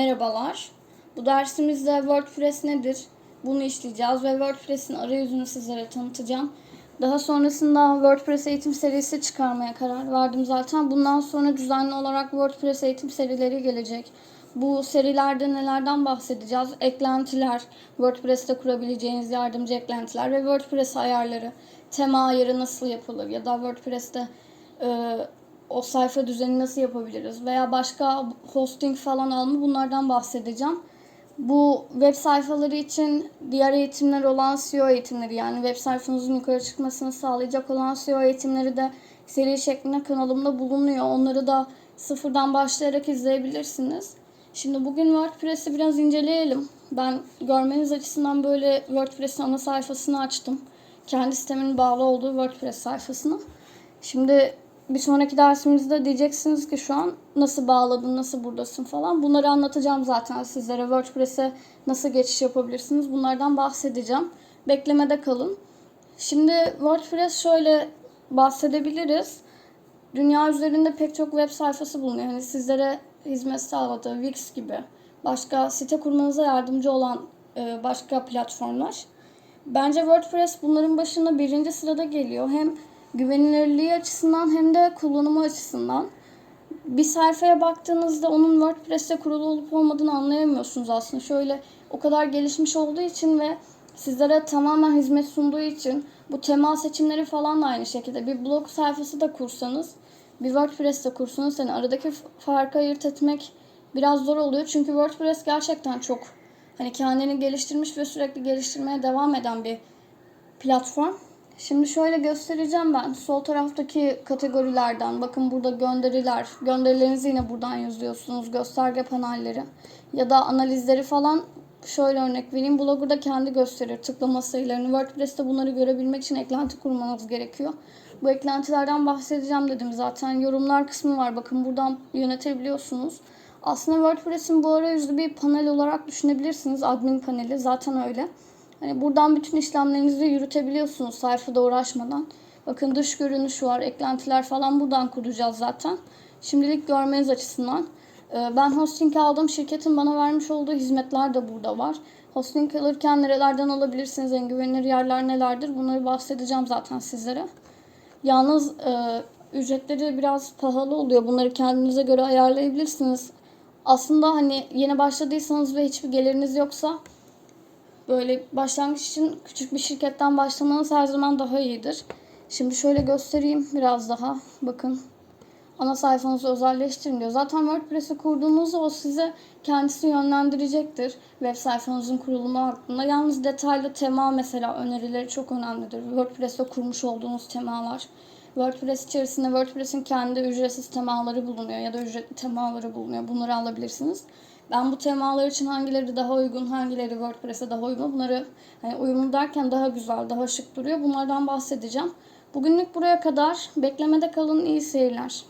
Merhabalar. Bu dersimizde WordPress nedir? Bunu işleyeceğiz ve WordPress'in arayüzünü sizlere tanıtacağım. Daha sonrasında WordPress eğitim serisi çıkarmaya karar verdim zaten. Bundan sonra düzenli olarak WordPress eğitim serileri gelecek. Bu serilerde nelerden bahsedeceğiz? Eklentiler, WordPress'te kurabileceğiniz yardımcı eklentiler ve WordPress ayarları. Tema ayarı nasıl yapılır ya da WordPress'te e, o sayfa düzeni nasıl yapabiliriz veya başka hosting falan alımı bunlardan bahsedeceğim. Bu web sayfaları için diğer eğitimler olan SEO eğitimleri yani web sayfanızın yukarı çıkmasını sağlayacak olan SEO eğitimleri de seri şeklinde kanalımda bulunuyor. Onları da sıfırdan başlayarak izleyebilirsiniz. Şimdi bugün WordPress'i biraz inceleyelim. Ben görmeniz açısından böyle WordPress'in ana sayfasını açtım. Kendi sitemin bağlı olduğu WordPress sayfasını. Şimdi bir sonraki dersimizde diyeceksiniz ki şu an nasıl bağladın, nasıl buradasın falan. Bunları anlatacağım zaten sizlere. WordPress'e nasıl geçiş yapabilirsiniz bunlardan bahsedeceğim. Beklemede kalın. Şimdi WordPress şöyle bahsedebiliriz. Dünya üzerinde pek çok web sayfası bulunuyor. Yani sizlere hizmet sağladığı Wix gibi başka site kurmanıza yardımcı olan e, başka platformlar. Bence WordPress bunların başında birinci sırada geliyor. Hem güvenilirliği açısından hem de kullanımı açısından. Bir sayfaya baktığınızda onun WordPress'te kurulu olup olmadığını anlayamıyorsunuz aslında. Şöyle o kadar gelişmiş olduğu için ve sizlere tamamen hizmet sunduğu için bu tema seçimleri falan da aynı şekilde. Bir blog sayfası da kursanız, bir WordPress'te kursanız hani aradaki farkı ayırt etmek biraz zor oluyor. Çünkü WordPress gerçekten çok hani kendini geliştirmiş ve sürekli geliştirmeye devam eden bir platform. Şimdi şöyle göstereceğim ben. Sol taraftaki kategorilerden bakın burada gönderiler. Gönderilerinizi yine buradan yazıyorsunuz. Gösterge panelleri ya da analizleri falan şöyle örnek vereyim. Blogger'da kendi gösterir tıklama sayılarını. WordPress'te bunları görebilmek için eklenti kurmanız gerekiyor. Bu eklentilerden bahsedeceğim dedim zaten. Yorumlar kısmı var. Bakın buradan yönetebiliyorsunuz. Aslında WordPress'in bu arayüzü bir panel olarak düşünebilirsiniz. Admin paneli zaten öyle. Hani buradan bütün işlemlerinizi yürütebiliyorsunuz sayfada uğraşmadan. Bakın dış görünüş var, eklentiler falan buradan kuracağız zaten. Şimdilik görmeniz açısından. Ee, Ben hosting aldım. Şirketin bana vermiş olduğu hizmetler de burada var. Hosting alırken nerelerden alabilirsiniz, en güvenilir yerler nelerdir bunları bahsedeceğim zaten sizlere. Yalnız e, ücretleri biraz pahalı oluyor. Bunları kendinize göre ayarlayabilirsiniz. Aslında hani yeni başladıysanız ve hiçbir geliriniz yoksa böyle başlangıç için küçük bir şirketten başlamanız her zaman daha iyidir. Şimdi şöyle göstereyim biraz daha. Bakın ana sayfanızı özelleştirin diyor. Zaten WordPress'i kurduğunuzda o size kendisi yönlendirecektir. Web sayfanızın kurulumu hakkında. Yalnız detaylı tema mesela önerileri çok önemlidir. WordPress'te kurmuş olduğunuz temalar. WordPress içerisinde WordPress'in kendi ücretsiz temaları bulunuyor ya da ücretli temaları bulunuyor. Bunları alabilirsiniz. Ben bu temalar için hangileri daha uygun, hangileri WordPress'e daha uygun bunları hani uyumlu derken daha güzel, daha şık duruyor. Bunlardan bahsedeceğim. Bugünlük buraya kadar. Beklemede kalın. iyi seyirler.